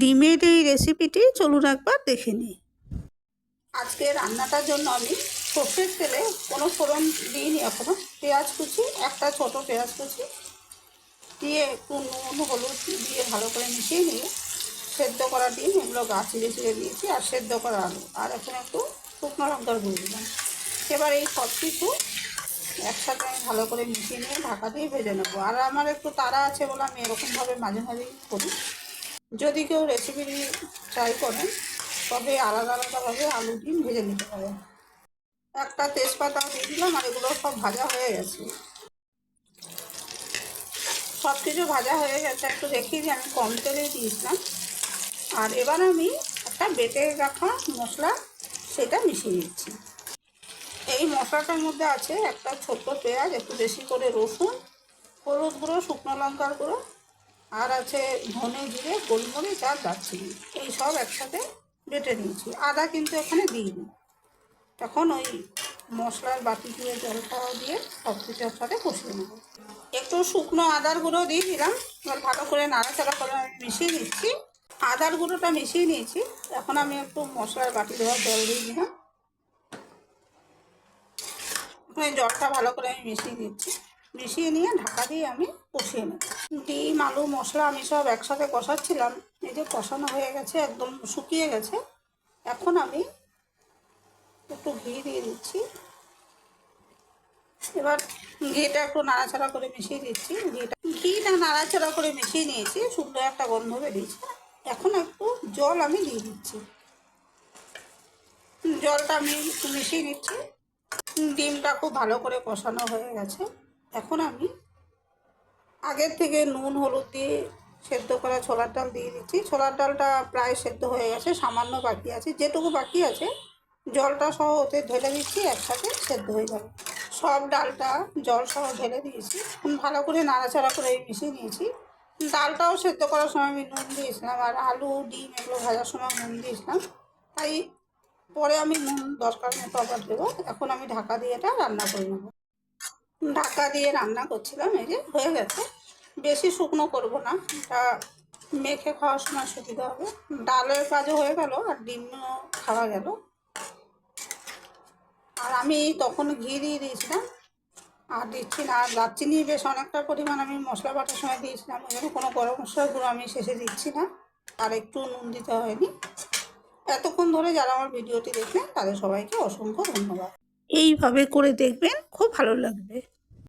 ডিমের এই রেসিপিটি চলুন একবার দেখে নিই। আজকে রান্নাটার জন্য আমি সর্ষের তেলে কোনো ফোড়ন দিইনি এখনও পেঁয়াজ কুচি, একটা ছোট পেঁয়াজ কুচি, দিয়ে একটু নুন, হলুদ দিয়ে ভালো করে মিশিয়ে নিয়ে সেদ্ধ করা ডিম, এগুলো গা চিড়ে চিড়ে দিয়েছি, আর সেদ্ধ করা আলু। আর এখন একটু শুকনো লঙ্কার গুঁড়ো দিলাম। এবার এই সব কিছু একসাথে আমি ভালো করে মিশিয়ে নিয়ে ঢাকা দিয়ে ভেজে নেব। আর আমার একটু তাড়া আছে বলে আমি এরকমভাবে মাঝে মাঝেই করি। যদি কেউ রেসিপি ট্রাই করেন তবে আলাদা আলাদাভাবে আলু ডিম ভেজে নিতে পারেন একটা তেজপাতা দিয়ে দিলাম আর এগুলো সব ভাজা হয়ে গেছে। সব কিছু ভাজা হয়ে গেছে, একটু দেখিয়ে দিই আমি কম তেলেই দিয়েছিলাম। আর এবার আমি একটা বেটে রাখা মশলা, সেটা মিশিয়ে দিচ্ছি এই মশলাটার মধ্যে আছে একটা ছোট্ট পেঁয়াজ, একটু বেশি করে রসুন, হলুদ গুঁড়ো, শুকনো লঙ্কার গুঁড়ো আর আছে ধনে জিরে, গোলমরিচ আর দারচিনি। এই সব একসাথে বেটে নিয়েছি। আদা কিন্তু এখানে দিইনি। তখন ওই মশলার বাটি দিয়ে জলটা দিয়ে সব কিছু একসাথে কষিয়ে নেব। একটু শুকনো আদার গুঁড়ো দিয়ে দিলাম। এবার ভালো করে নাড়াচাড়া করে আমি মিশিয়ে নিচ্ছি। আদার গুঁড়োটা মিশিয়ে নিয়েছি। এখন আমি একটু মশলার বাটি দেওয়ার জল দিয়ে দিলাম। জলটা ভালো করে আমি মিশিয়ে দিচ্ছি মিশিয়ে নিয়ে ঢাকা দিয়ে আমি কষিয়ে নেব। ডিম, আলু, মশলা আমি সব একসাথে কষাচ্ছিলাম। এই যে কষানো হয়ে গেছে, একদম শুকিয়ে গেছে। এখন আমি একটু ঘি দিয়ে দিচ্ছি। এবার ঘিটা একটু নাড়াচাড়া করে মিশিয়ে দিচ্ছি। ঘিটা ঘিটা নাড়াচাড়া করে মিশিয়ে নিয়েছি সুন্দর একটা গন্ধ বেরিয়েছে। এখন একটু জল আমি দিয়ে দিচ্ছি। জলটা আমি মিশিয়ে নিচ্ছি। ডিমটা খুব ভালো করে কষানো হয়ে গেছে। এখন আমি আগের থেকে নুন, হলুদ দিয়ে সেদ্ধ করা ছোলার ডাল দিয়ে দিচ্ছি। ছোলার ডালটা প্রায় সেদ্ধ হয়ে গেছে, সামান্য বাকি আছে। যেটুকু বাকি আছে, জলটা সহ ওতে ঢেলে দিচ্ছি, একসাথে সেদ্ধ হয়ে যাবে। সব ডালটা জল সহ ঢেলে দিয়েছি। ভালো করে নাড়াচাড়া করে মিশিয়ে নিয়েছি। ডালটাও সেদ্ধ করার সময় আমি নুন দিয়েছিলাম, আর আলু, ডিম এগুলো ভাজার সময় নুন দিয়েছিলাম। তাই পরে আমি নুন দরকার মতো আবার দেবো। এখন আমি ঢাকা দিয়ে এটা রান্না করে নেব। ঢাকা দিয়ে রান্না করছিলাম, এই যে হয়ে গেছে। বেশি শুকনো করব না, এটা মেখে খাওয়ার সময় সুবিধা হবে। ডালের কাজও হয়ে গেল, আর ডিমও খাওয়া গেল। আর আমি তখন ঘি দিয়ে দিয়েছিলাম, আর দিচ্ছি না, আর দারচিনি বেশ অনেকটা পরিমাণ আমি মশলা বাটার সময় দিয়েছিলাম, ওই জন্য কোনো গরম মশলার গুঁড়ো আমি শেষে দিচ্ছি না, আর একটু নুন দিতে হয়নি। এতক্ষণ ধরে যারা আমার ভিডিওটি দেখলেন, তাদের সবাইকে অসংখ্য ধন্যবাদ। এইভাবে করে দেখবেন খুব ভালো লাগবে।